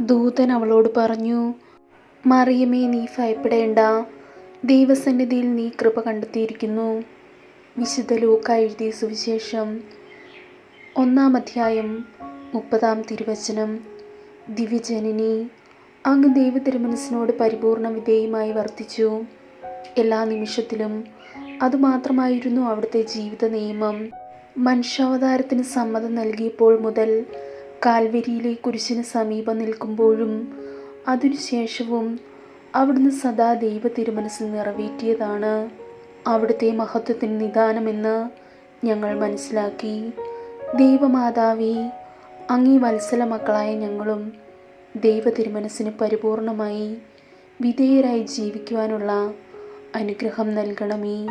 ദൂതൻ അവളോട് പറഞ്ഞു മറിയമേ നീ ഭയപ്പെടേണ്ട. ദൈവസന്നിധിയിൽ നീ കൃപ കണ്ടെത്തിയിരിക്കുന്നു. വിശുദ്ധ ലൂക്ക എഴുതിയ സുവിശേഷം ഒന്നാം അധ്യായം മുപ്പതാം തിരുവചനം. ദിവ്യജനനി അങ്ങ് ദൈവ തിരുമനസിനോട് പരിപൂർണ വിധേയമായി വർത്തിച്ചു. എല്ലാ നിമിഷത്തിലും അതുമാത്രമായിരുന്നു അവിടുത്തെ ജീവിത നിയമം മനുഷ്യാവതാരത്തിന് സമ്മതം നൽകിയപ്പോൾ മുതൽ കാൽവരിയിലെ കുരിശിന് സമീപം നിൽക്കുമ്പോഴും അതിനുശേഷവും അവിടുന്ന് സദാ ദൈവ തിരുമനസ്സിൽ നിറവേറ്റിയതാണ്. അവിടുത്തെ മഹത്വത്തിന് നിദാനമെന്ന് ഞങ്ങൾ മനസ്സിലാക്കി. ദൈവമാതാവേ അങ്ങീ വത്സല മക്കളായ ഞങ്ങളും ദൈവ തിരുമനസ്സിന് പരിപൂർണമായി വിധേയരായി ജീവിക്കുവാനുള്ള അനുഗ്രഹം നൽകണമേ.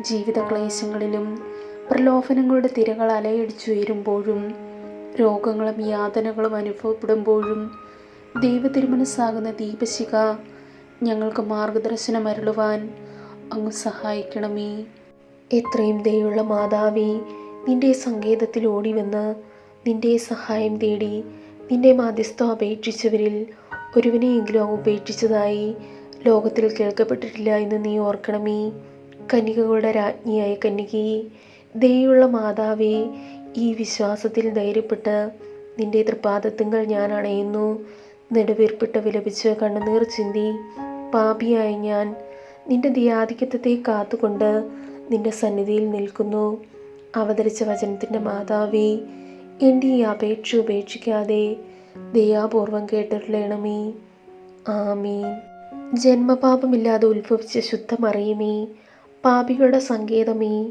ജീവിത ക്ലേശങ്ങളിലും പ്രലോഭനങ്ങളുടെ തിരകൾ അലയടിച്ചുയരുമ്പോഴും രോഗങ്ങളും യാതനകളും അനുഭവപ്പെടുമ്പോഴും ദൈവതിരുമനസ്സാകുന്ന ദീപശിഖ ഞങ്ങൾക്ക് മാർഗദർശനം അരുളുവാൻ അങ്ങ് സഹായിക്കണമേ. എത്രയും ദയുള്ള മാതാവി നിന്റെ സങ്കേതത്തിൽ ഓടിവന്ന് നിന്റെ സഹായം തേടി നിന്റെ മാധ്യസ്ഥം അപേക്ഷിച്ചവരിൽ അങ്ങ് ഉപേക്ഷിച്ചതായി ലോകത്തിൽ കേൾക്കപ്പെട്ടിട്ടില്ല എന്ന് നീ ഓർക്കണമേ. കന്യകകളുടെ രാജ്ഞിയായ കന്യകയെ ദയുള്ള മാതാവേ ഈ വിശ്വാസത്തിൽ ധൈര്യപ്പെട്ട് നിന്റെ തൃപ്പാദത്തിങ്കൾ ഞാൻ അണയുന്നു. നെടുവീർപ്പിട്ട് വിലപിച്ച് കണ്ണുനീർ ചിന്തി പാപിയായ ഞാൻ നിന്റെ ദിയാധിക്യത്തെ കാത്തുകൊണ്ട് നിന്റെ സന്നിധിയിൽ നിൽക്കുന്നു. അവതരിച്ച വചനത്തിന്റെ മാതാവേ എന്റെ ഈ അപേക്ഷ ഉപേക്ഷിക്കാതെ ദയാപൂർവം കേട്ടിട്ടുള്ളണമേ ആമീൻ. ജന്മപാപമില്ലാതെ ഉത്ഭവിച്ച ശുദ്ധമറിയുമേ പാപികളുടെ സങ്കേതമേ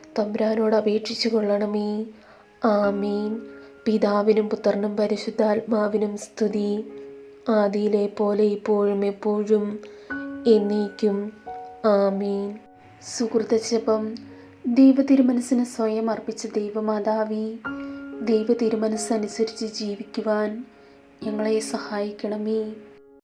തമ്പുരാനോട് അപേക്ഷിച്ചു കൊള്ളണമേ. ആമീൻ. പിതാവിനും പുത്രനും പരിശുദ്ധാത്മാവിനും സ്തുതി. ആദിയിലെ പോലെ ഇപ്പോഴും എപ്പോഴും എന്നേക്കും. ആമീൻ. സുഹൃത്ത ജപം. ദൈവ തിരുമനസ്സിന് സ്വയം അർപ്പിച്ച ദൈവമാതാവി ദൈവ തിരുമനസ്സനുസരിച്ച് ജീവിക്കുവാൻ ഞങ്ങളെ സഹായിക്കണമേ.